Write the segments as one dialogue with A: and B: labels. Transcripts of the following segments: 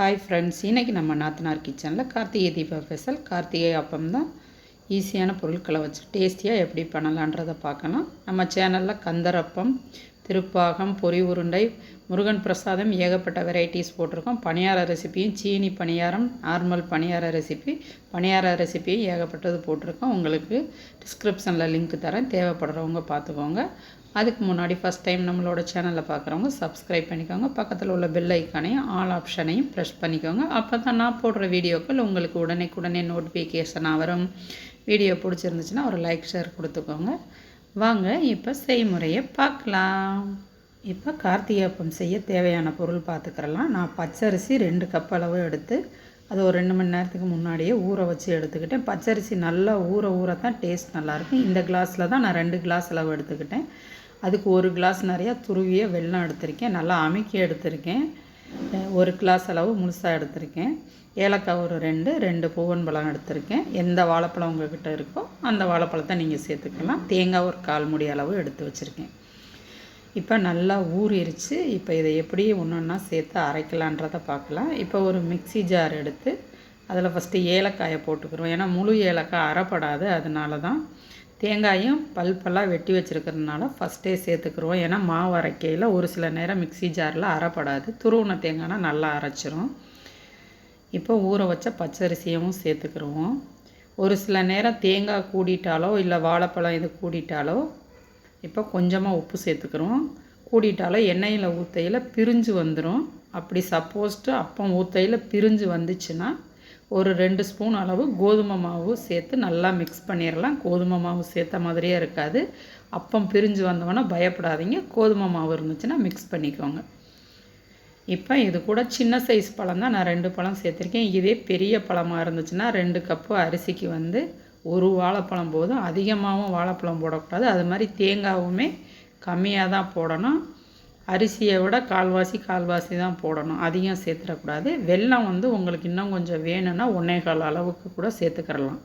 A: Hi friends இன்றைக்கி நம்ம நாத்தனார் கிச்சனில் கார்த்திகை தீப ஸ்பெஷல் கார்த்திகை அப்பம் தான் ஈஸியான பொருட்களை வச்சு டேஸ்டியாக எப்படி பண்ணலான்றதை பார்க்கலாம். நம்ம சேனலில் கந்தரப்பம் திருப்பாகம் பொரி உருண்டை முருகன் பிரசாதம் ஏகப்பட்ட வெரைட்டிஸ் போட்டிருக்கோம். பணியார ரெசிப்பியும் சீனி பணியாரம் நார்மல் பணியார ரெசிபி பணியார ரெசிப்பியும் ஏகப்பட்டது போட்டிருக்கோம். உங்களுக்கு டிஸ்கிரிப்ஷனில் லிங்க் தரேன். தேவைப்படுறவங்க பார்த்துக்கோங்க. அதுக்கு முன்னாடி ஃபஸ்ட் டைம் நம்மளோட சேனலை பார்க்குறவங்க சப்ஸ்கிரைப் பண்ணிக்கோங்க. பக்கத்தில் உள்ள பெல் ஐக்கானையும் ஆல் ஆப்ஷனையும் ப்ரெஸ் பண்ணிக்கோங்க. அப்போ தான் நான் போடுற வீடியோக்கள் உங்களுக்கு உடனே உடனே நோட்டிஃபிகேஷனாக வரும். வீடியோ பிடிச்சிருந்துச்சுன்னா ஒரு லைக் ஷேர் கொடுத்துக்கோங்க. வாங்க இப்போ செய்முறையை பார்க்கலாம் இப்போ கார்த்திகை அப்பம் செய்ய தேவையான பொருள் பார்த்துக்கிறலாம் நான் பச்சரிசி ரெண்டு கப் அளவு எடுத்து அது ஒரு ரெண்டு மணி நேரத்துக்கு முன்னாடியே ஊற வச்சு எடுத்துக்கிட்டேன். பச்சரிசி நல்லா ஊற ஊற தான் டேஸ்ட் நல்லாயிருக்கும் இந்த கிளாஸில் தான் நான் ரெண்டு கிளாஸ் அளவு எடுத்துக்கிட்டேன். அதுக்கு ஒரு கிளாஸ் நிறையா துருவிய வெல்லம் எடுத்திருக்கேன். நல்லா அமுக்கி எடுத்திருக்கேன். ஒரு கிளாஸ் அளவு முழுசாக எடுத்திருக்கேன். ஏலக்காய் ஒரு ரெண்டு ரெண்டு பூவன் பழம் எடுத்திருக்கேன். எந்த வாழைப்பழம் உங்கள்கிட்ட இருக்கோ அந்த வாழைப்பழத்தை நீங்கள் சேர்த்துக்கலாம். தேங்காய் ஒரு கால் முடி அளவு எடுத்து வச்சுருக்கேன். இப்போ நல்லா ஊறிடுச்சு இப்போ இதை எப்படி ஒன்று ஒன்றா சேர்த்து அரைக்கலான்றதை பார்க்கலாம். இப்போ ஒரு மிக்சி ஜார் எடுத்து அதில் ஃபஸ்ட்டு ஏலக்காயை போட்டுக்கிறோம். ஏன்னா முழு ஏலக்காய் அரைப்படாது. அதனால தான் தேங்காயும் பல்பெல்லாம் வெட்டி வச்சுருக்கிறதுனால ஃபஸ்ட்டே சேர்த்துக்குருவோம். ஏன்னா மாவு அரைக்கையில் ஒரு சில நேரம் மிக்சி ஜாரில் அரைப்படாது துருவன தேங்காய்னா நல்லா அரைச்சிரும். இப்போ ஊற வச்ச பச்சரிசியும் சேர்த்துக்கிருவோம். ஒரு சில நேரம் தேங்காய் கூடிட்டாலோ இல்லை வாழைப்பழம் இது கூடிட்டாலோ இப்போ கொஞ்சமாக உப்பு சேர்த்துக்கிறோம் கூடிட்டாலோ எண்ணெயில் ஊற்றையில் பிரிஞ்சு வந்துடும் அப்படி சப்போஸ்ட்டு அப்பம் ஊற்றையில் பிரிஞ்சு வந்துச்சுன்னா ஒரு ரெண்டு ஸ்பூன் அளவு கோதுமை மாவு சேர்த்து நல்லா மிக்ஸ் பண்ணிடலாம் கோதுமை மாவு சேர்த்த மாதிரியே இருக்காது. அப்பம் பிரிஞ்சு வந்தவொன்னே பயப்படாதீங்க. கோதுமை மாவு இருந்துச்சுன்னா மிக்ஸ் பண்ணிக்கோங்க. இப்போ இது கூட சின்ன சைஸ் பழம் தான். நான் ரெண்டு பழம் சேர்த்துருக்கேன். இதே பெரிய பழமாக இருந்துச்சுன்னா ரெண்டு கப்பு அரிசிக்கு வந்து ஒரு வாழைப்பழம் போதும். அதிகமாகவும் வாழைப்பழம் போடக்கூடாது. அது மாதிரி தேங்காவுமே கம்மியாக தான் போடணும். அரிசியை விட கால்வாசி கால்வாசி தான் போடணும். அதிகம் சேர்த்துடக்கூடாது. வெல்லம் வந்து உங்களுக்கு இன்னும் கொஞ்சம் வேணும்னா ஒன்றேகால் அளவுக்கு கூட சேர்த்துக்கிறலாம்.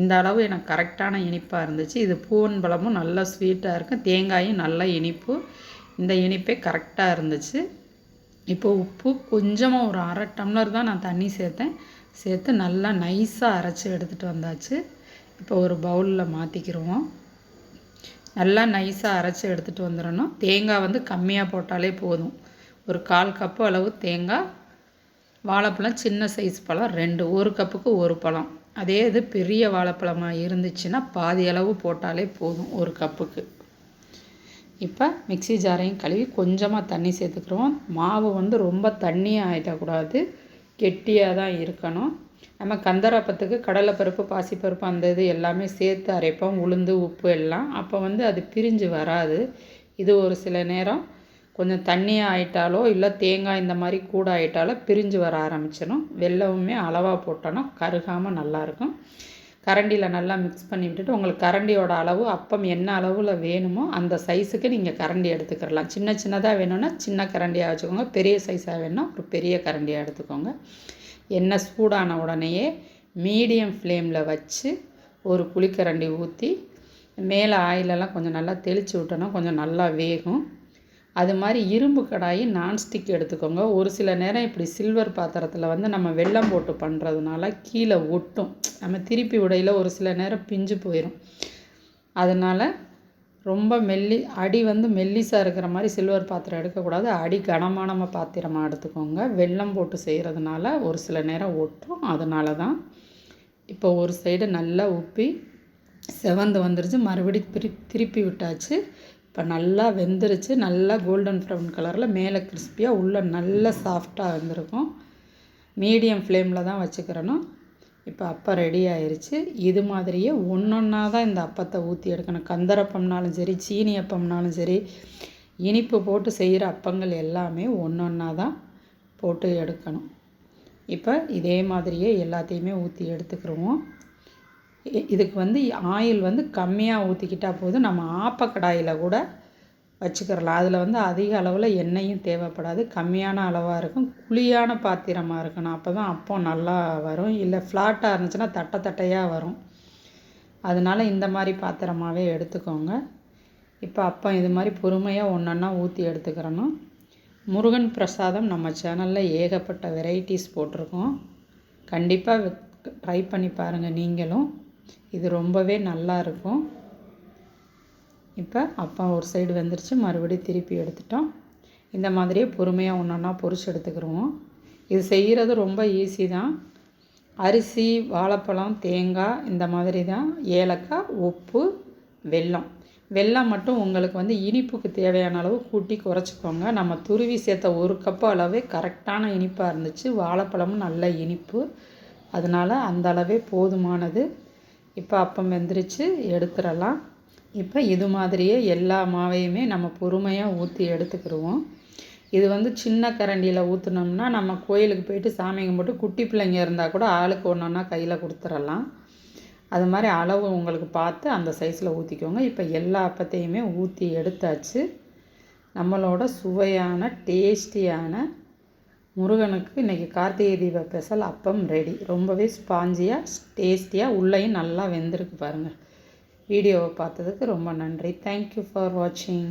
A: இந்த அளவு எனக்கு கரெக்டான இனிப்பாக இருந்துச்சு. இது பூவன் பழமும் நல்லா ஸ்வீட்டாக இருக்கும் தேங்காயும் நல்லா இனிப்பு. இந்த இனிப்பே கரெக்டாக இருந்துச்சு. இப்போ உப்பு கொஞ்சமாக ஒரு அரை டம்ளர் தான் நான் தண்ணி சேர்த்தேன். சேர்த்து நல்லா நைஸாக அரைச்சி எடுத்துகிட்டு வந்தாச்சு. இப்போ ஒரு பவுலில் மாற்றிக்கிடுவோம் நல்லா நைஸாக அரைச்சி எடுத்துகிட்டு வந்துடணும். தேங்காய் வந்து கம்மியாக போட்டாலே போதும். ஒரு கால் கப்பு அளவு தேங்காய் வாழைப்பழம் சின்ன சைஸ் பழம் ரெண்டு ஒரு கப்புக்கு ஒரு பழம். அதே இது பெரிய வாழைப்பழமாக இருந்துச்சுன்னா பாதி அளவு போட்டாலே போதும் ஒரு கப்புக்கு இப்போ மிக்சி ஜாரையும் கழுவி கொஞ்சமாக தண்ணி சேர்த்துக்கிறோம் மாவு வந்து ரொம்ப தண்ணியாக ஆகிடக்கூடாது கெட்டியாக தான் இருக்கணும். நம்ம கந்தரப்பத்துக்கு கடலைப்பருப்பு பாசிப்பருப்பு அந்த இது எல்லாமே சேர்த்து அரைப்போம். உளுந்து உப்பு எல்லாம். அப்போ வந்து அது பிரிஞ்சு வராது. இது ஒரு சில நேரம் கொஞ்சம் தண்ணியாக ஆயிட்டாலோ இல்லை தேங்காய் இந்த மாதிரி கூட ஆயிட்டாலோ பிரிஞ்சு வர ஆரம்பிச்சிடும். வெள்ளமுமே அளவாக போட்டோன்னா கருகாமல் நல்லாயிருக்கும் கரண்டியில் நல்லா மிக்ஸ் பண்ணி விட்டுட்டு உங்களுக்கு கரண்டியோட அளவு அப்பம் என்ன அளவில் வேணுமோ அந்த சைஸுக்கு நீங்கள் கரண்டி எடுத்துக்கிடலாம் சின்ன சின்னதாக வேணும்னா சின்ன கரண்டியாக வச்சுக்கோங்க. பெரிய சைஸாக வேணும்னா ஒரு பெரிய கரண்டியாக எடுத்துக்கோங்க. எண்ணெய் சூடான உடனேயே மீடியம் ஃப்ளேமில் வச்சு ஒரு புளிக்கரண்டி ஊற்றி மேலே ஆயிலெல்லாம் கொஞ்சம் நல்லா தெளித்து விட்டோன்னா கொஞ்சம் நல்லா வேகும். அது மாதிரி இரும்பு கடாயி நான்ஸ்டிக் எடுத்துக்கோங்க. ஒரு சில நேரம் இப்படி சில்வர் பாத்திரத்தில் வந்து நம்ம வெள்ளம் போட்டு பண்ணுறதுனால கீழே ஒட்டும். நம்ம திருப்பி உடையில் ஒரு சில நேரம் பிஞ்சு போயிடும் அதனால் ரொம்ப மெல்லி அடி வந்து மெல்லிசாக இருக்கிற மாதிரி சில்வர் பாத்திரம் எடுக்கக்கூடாது. அடி கனமான பாத்திரமாக எடுத்துக்கோங்க. வெள்ளம் போட்டு செய்கிறதுனால ஒரு சில நேரம் ஒட்டும். அதனால தான் இப்போ ஒரு சைடு நல்லா உப்பி செவந்து வந்துருச்சு. மறுபடியும் திரு திருப்பி விட்டாச்சு. இப்போ நல்லா வெந்துருச்சு. நல்லா கோல்டன் ப்ரௌன் கலரில் மேலே கிறிஸ்பியாக உள்ளே நல்லா சாஃப்டாக வந்திருக்கும். மீடியம் ஃப்ளேமில் தான் வச்சுக்கிறணும். இப்போ அப்பம் ரெடி ஆயிடுச்சு இது மாதிரியே ஒன்றா தான் இந்த அப்பத்தை ஊற்றி எடுக்கணும். கந்தரப்பம்னாலும் சரி சீனி அப்பம்னாலும் சரி இனிப்பு போட்டு செய்கிற அப்பங்கள் எல்லாமே ஒன்றா தான் போட்டு எடுக்கணும். இப்போ இதே மாதிரியே எல்லாத்தையுமே ஊற்றி எடுத்துக்கிடுவோம் இதுக்கு வந்து ஆயில் வந்து கம்மியாக ஊற்றிக்கிட்டால் போதும். நம்ம ஆப்பக்கடாயில் கூட வச்சுக்கிறலாம். அதில் வந்து அதிக அளவில் எண்ணெயும் தேவைப்படாது. கம்மியான அளவாக இருக்கும். குழியான பாத்திரமாக இருக்கணும். அப்போ தான் அப்பம் நல்லா வரும். இல்லை ஃப்ளாட்டாக இருந்துச்சுன்னா தட்டை தட்டையாக வரும். அதனால் இந்த மாதிரி பாத்திரமாகவே எடுத்துக்கோங்க. இப்போ அப்பம் இது மாதிரி பொறுமையாக ஒன்றொன்னா ஊற்றி எடுத்துக்கிறணும். முருகன் பிரசாதம் நம்ம சேனலில் ஏகப்பட்ட வெரைட்டிஸ் போட்டிருக்கோம். கண்டிப்பாக ட்ரை பண்ணி பாருங்கள் நீங்களும். இது ரொம்பவே நல்லா இருக்கும். இப்போ அப்பா ஒரு சைடு வந்துருச்சு மறுபடியும் திருப்பி எடுத்துட்டோம். இந்த மாதிரியே பொறுமையாக ஒன்று ஒன்றா பொரிச்சு எடுத்துக்கிடுவோம் இது செய்கிறது ரொம்ப ஈஸி தான். அரிசி வாழைப்பழம் தேங்காய் இந்த மாதிரி தான். ஏலக்காய் உப்பு வெல்லம். வெல்லம் மட்டும் உங்களுக்கு வந்து இனிப்புக்கு தேவையான அளவு கூட்டி குறைச்சிக்கோங்க. நம்ம துருவி சேர்த்த ஒரு கப்பு அளவே கரெக்டான இனிப்பாக இருந்துச்சு. வாழைப்பழமும் நல்ல இனிப்பு. அதனால் அந்த அளவே போதுமானது. இப்போ அப்பம் வெந்துருச்சு எடுத்துடலாம். இப்போ இது மாதிரியே எல்லா மாவையுமே நம்ம பொறுமையாக ஊற்றி எடுத்துக்கிடுவோம் இது வந்து சின்ன கரண்டியில் ஊற்றுனோம்னா நம்ம கோயிலுக்கு போயிட்டு சாமி கும்பிட்டு குட்டி பிள்ளைங்க இருந்தால் கூட ஆளுக்கு ஒன்று ஒன்றா கையில் கொடுத்துடலாம் அது மாதிரி அளவு உங்களுக்கு பார்த்து அந்த சைஸில் ஊற்றிக்கோங்க இப்போ எல்லா அப்பத்தையுமே ஊற்றி எடுத்தாச்சு. நம்மளோட சுவையான டேஸ்டியான முருகனுக்கு இன்றைக்கி கார்த்திகை தீப பெசல் அப்பம் ரெடி. ரொம்பவே ஸ்பாஞ்சியாக டேஸ்டியாக உள்ளேயும் நல்லா வெந்திருக்கு பாருங்கள் வீடியோவை பார்த்ததுக்கு ரொம்ப நன்றி. தேங்க்யூ ஃபார் வாட்சிங்